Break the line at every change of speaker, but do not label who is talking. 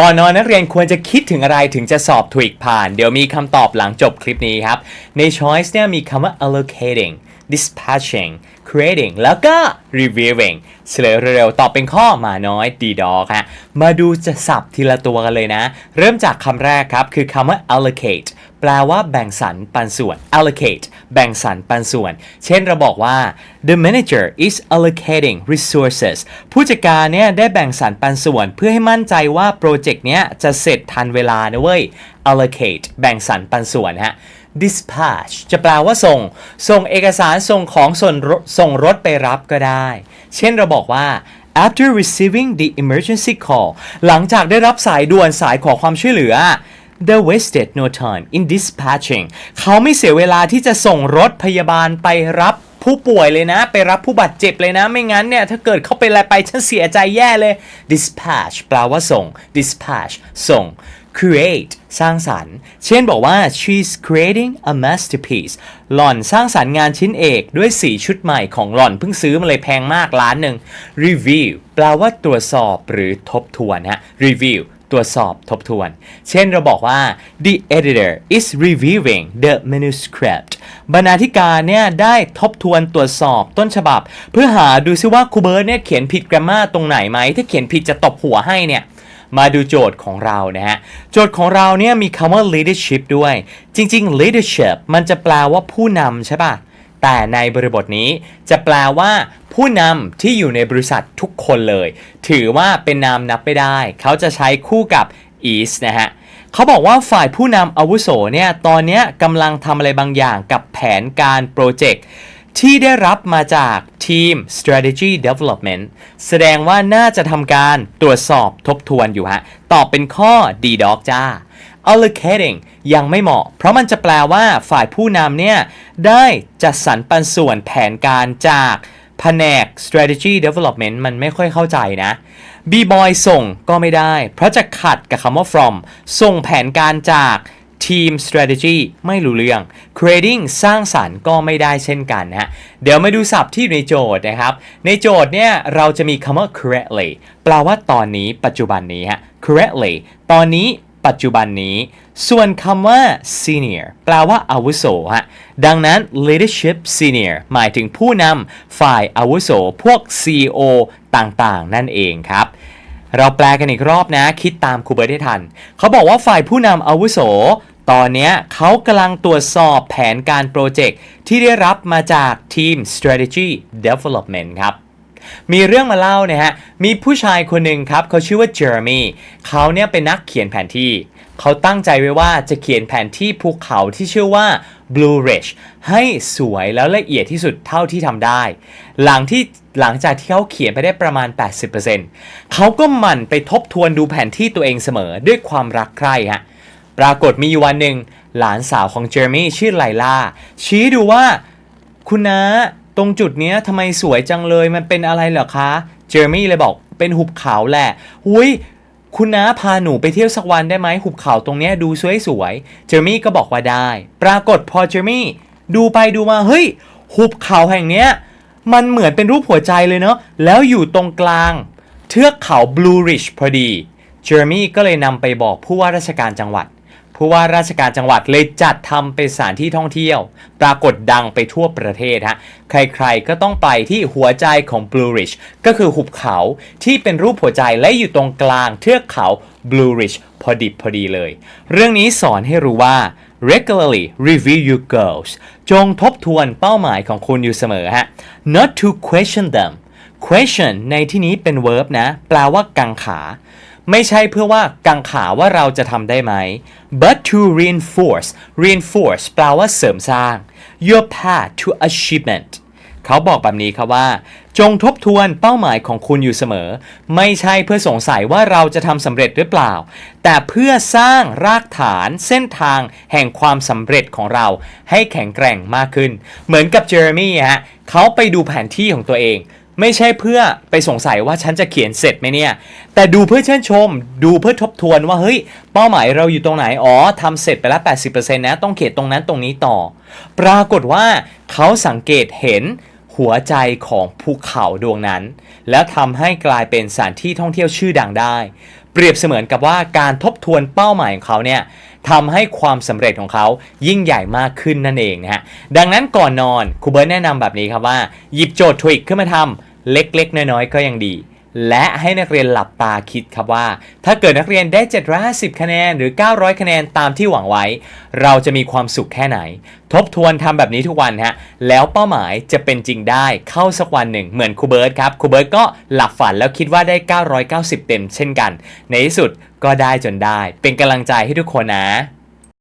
ก่อนนอนนักเรียนควรจะคิดถึงอะไรถึงจะสอบถูกผ่าน เดี๋ยวมีคำตอบหลังจบคลิปนี้ครับ ใน choice เนี่ยมีคำว่า allocating dispatching creating แล้วก็ reviewing เฉลยเร็วๆ ตอบเป็นข้อมาน้อยดีดอกฮะ มาดูจะสับทีละตัวกันเลยนะ เริ่มจากคำแรกครับ คือคำว่า allocate แปลว่าแบ่งสรรปันส่วน allocate แบ่งสรรปันส่วน เช่นเราบอกว่า the manager is allocating resources ผู้จัดการเนี่ยได้แบ่งสรรปันส่วน เพื่อให้มั่นใจว่าโปรเจกต์เนี้ยจะเสร็จทันเวลานะเว้ย allocate แบ่งสรรปันส่วนฮะ dispatch จะแปลว่าส่ง ส่งเอกสารส่งของส่งส่งรถไปรับก็ได้ เช่นเราบอกว่า after receiving the emergency call หลังจากได้รับสายด่วนสายขอความช่วยเหลือ they wasted no time in dispatching เขาไม่เสียเวลาที่จะส่งรถพยาบาลไปรับผู้ป่วยเลยนะ ไปรับผู้บาดเจ็บเลยนะ ไม่งั้นเนี่ย ถ้าเกิดเขาเป็นอะไรไป ฉันเสียใจแย่เลย dispatch แปลว่าส่ง dispatch ส่ง create สร้างสรรค์ เช่นบอกว่า she's creating a masterpiece หล่อนสร้างสรรค์งานชิ้นเอกด้วยสีชุดใหม่ของหล่อนเพิ่งซื้อมาเลยแพงมากล้านหนึ่ง review แปลว่าตรวจสอบหรือทบทวนฮะ review ตรวจสอบทบทวน เช่นเราบอกว่า the editor is reviewing the manuscript บรรณาธิการเนี่ยได้ทบทวนตรวจสอบต้นฉบับ เพื่อหาดูซิว่าครูเบิร์ตเนี่ยเขียนผิด grammar ตรงไหนไหม ถ้าเขียนผิดจะตบหัวให้เนี่ยมาดูโจทย์ของเรานะฮะ โจทย์ของเราเนี่ยมีคำว่า leadership ด้วย จริง ๆ leadership มันจะแปลว่าผู้นำใช่ป่ะ แต่ในบริบทนี้จะแปลว่า ผู้นำที่อยู่ในบริษัททุกคนเลย ถือว่าเป็นนามนับไม่ได้ เขาจะใช้คู่กับ is นะฮะเขาบอกว่าฝ่ายผู้นำอาวุโสเนี่ยตอนนี้กำลังทำอะไรบางอย่างกับแผนการโปรเจกต์ที่ได้รับมาจากทีม strategy development แสดงว่าน่าจะทำการตรวจสอบทบทวนอยู่ฮะ ตอบเป็นข้อดีดอกจ้า allocating ยังไม่เหมาะ เพราะมันจะแปลว่าฝ่ายผู้นำเนี่ย ได้จัดสรรปันส่วนแผนการจากแผนก strategy development มันไม่ค่อยเข้าใจนะ b-boy ส่งก็ไม่ได้ เพราะจะขัดกับคำว่า from ส่งแผนการจากทีม strategy ไม่รู้เรื่อง creating สร้างสารรค์ก็ไม่ได้เช่นกันฮะเดี๋ยวมาดูศัพท์ที่ในโจทย์นะครับ ในโจทย์เนี่ยเราจะมีคำว่า correctly แปลว่าตอนนี้ปัจจุบันนี้ฮะ correctly ตอนนี้ ปัจจุบันนี้ ส่วนคำว่า senior แปลว่าอาวุโสฮะ ดังนั้น leadership senior หมายถึงผู้นำฝ่ายอาวุโส พวก CEO ต่างๆ นั่นเองครับ เราแปลกันอีกรอบนะ คิดตามครูเบิร์ตให้ทัน เขาบอกว่าฝ่ายผู้นำอาวุโส ตอนนี้เขากำลังตรวจสอบแผนการโปรเจกต์ที่ได้รับมาจากทีม strategy development ครับ มีเรื่องมาเล่านะฮะ มีผู้ชายคนหนึ่งครับเขาชื่อว่าเจอร์มี่เขาเนี่ยเป็นนักเขียนแผนที่ เขาตั้งใจไว้ว่าจะเขียนแผนที่ภูเขาที่ชื่อว่า Blue Ridge ให้สวยแล้วละเอียดที่สุดเท่าที่ทำได้ หลังที่หลังจากที่เขาเขียนไปได้ประมาณ 80%เขาก็หมั่นไปทบทวนดูแผนที่ตัวเองเสมอด้วยความรักใคร่ฮะปรากฏมีวันหนึ่งหลานสาวของเจอร์มี่ชื่อไลล่าชี้ดูว่าคุณนะ ตรงจุดเนี้ยทำไมสวยจังเลยมันเป็นอะไรเหรอคะ เจอร์มี่เลยบอกเป็นหุบเขาแหละหุยคุณน้าพาหนูไปเที่ยวสักวันได้ไหมหุบเขาตรงเนี้ยดูสวยๆเจอร์มี่ก็บอกว่าได้ ปรากฏพอเจอร์มี่ดูไปดูมาเฮ้ยหุบเขาแห่งเนี้ยมันเหมือนเป็นรูปหัวใจเลยเนาะแล้วอยู่ตรงกลาง เทือกเขา Blue Ridge พอดี เจอร์มี่ก็เลยนำไปบอกผู้ว่าราชการจังหวัด ผู้ว่าราชการจังหวัดเลยจัดทำเป็นสถานที่ท่องเที่ยว ปรากฏดังไปทั่วประเทศฮะใครๆก็ต้องไปที่หัวใจของ Blue Ridge ก็คือหุบเขาที่เป็นรูปหัวใจและอยู่ตรงกลางเทือกเขา Blue Ridge พอดิบพอดีเลย เรื่องนี้สอนให้รู้ว่า regularly review your goals จงทบทวนเป้าหมายของคุณอยู่เสมอฮะ not to question them question ในที่นี้เป็น verb นะ แปลว่ากังขา ไม่ใช่เพื่อว่ากังขาว่าเราจะทำได้ไหม but to reinforce reinforce แปลว่าเสริมสร้าง your path to achievement เขาบอกแบบนี้ครับว่า จงทบทวนเป้าหมายของคุณอยู่เสมอ ไม่ใช่เพื่อสงสัยว่าเราจะทำสำเร็จหรือเปล่า แต่เพื่อสร้างรากฐานเส้นทางแห่งความสำเร็จของเราให้แข็งแกร่งมากขึ้น เหมือนกับเจอร์มี่ฮะเขาไปดูแผนที่ของตัวเอง ไม่ใช่เพื่อไปสงสัยว่าฉันจะเขียนเสร็จไหมเนี่ย แต่ดูเพื่อเชื่นชม ดูเพื่อทบทวนว่าเฮ้ย เป้าหมายเราอยู่ตรงไหน อ๋อทำเสร็จไปแล้ว 80%นะ ต้องเขียนตรงนั้นตรงนี้ต่อ ปรากฏว่าเขาสังเกตเห็นหัวใจของภูเขาดวงนั้น แล้วทำให้กลายเป็นสถานที่ท่องเที่ยวชื่อดังได้ เปรียบเสมือนกับว่าการทบทวนเป้าหมายของเขาเนี่ยทำให้ความสำเร็จของเขายิ่งใหญ่มากขึ้นนั่นเองนะฮะดังนั้นก่อนนอนครูเบิร์ตแนะนำแบบนี้ครับว่า หยิบโจทย์ทวิกขึ้นมาทำ เล็กๆ น้อยๆ ก็ยังดี และให้นักเรียนหลับตาคิดครับว่า ถ้าเกิดนักเรียนได้ 750 คะแนนหรือ 900 คะแนนตามที่หวังไว้ เราจะมีความสุขแค่ไหน ทบทวนทำแบบนี้ทุกวันฮะแล้วเป้าหมายจะเป็นจริงได้เข้าสักวันหนึ่ง เหมือนครูเบิร์ตครับครูเบิร์ตก็หลับฝันแล้วคิดว่าได้ 990 เต็ม เช่นกัน ในที่สุดก็ได้จนได้ เป็นกำลังใจให้ทุกคนนะ